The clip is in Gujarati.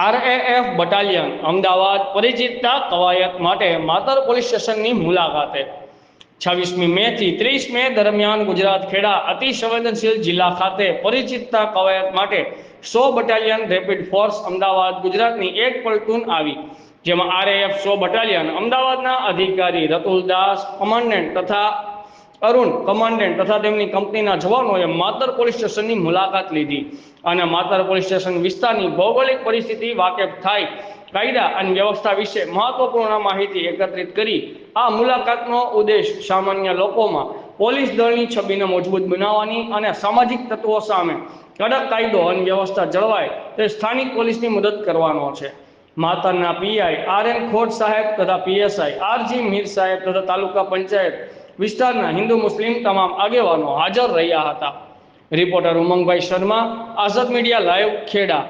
આરએએફ બટાલિયન અમદાવાદ પરિચિતતા કવાયત માટે માતર પોલીસ સ્ટેશનની મુલાકાતે. છવ્વીસમી મે થી ત્રીસ મે દરમિયાન ગુજરાત ખેડા અતિ સંવેદનશીલ જિલ્લા ખાતે પરિચિતતા કવાયત માટે સો બટાલિયન રેપિડ ફોર્સ અમદાવાદ ગુજરાતની એક પલટૂન આવી, જેમાં આરએએફ સો બટાલિયન અમદાવાદના અધિકારી રતુલ દાસ, કમાન્ડન્ટ તથા અરુણ કમાન્ડન્ટ તથા તેમની કંપનીના જવાનોએ માતર પોલીસ સ્ટેશનની મુલાકાત લીધી અને માતર પોલીસ સ્ટેશન વિસ્તારની ભૌગોલિક પરિસ્થિતિ વાકેફ થાય. કાયદા અને વ્યવસ્થા વિશે મહત્વપૂર્ણ માહિતી એકત્રિત કરી. આ મુલાકાતનો ઉદ્દેશ સામાન્ય લોકોમાં પોલીસ દળની છબીને મજબૂત બનાવવાની અને સામાજિક તત્વો સામે કડક કાયદો અને વ્યવસ્થા જળવાય તે સ્થાનિક પોલીસની મદદ કરવાનો છે. માતરના પીઆઈ આર એન ખોટ સાહેબ તથા પીએસઆઈ આરજી મીર સાહેબ તથા તાલુકા પંચાયત વિસ્તારના હિન્દુ મુસ્લિમ તમામ આગેવાનો હાજર રહ્યા હતા. Reporter Umangbhai Sharma, Azad media live Kheda.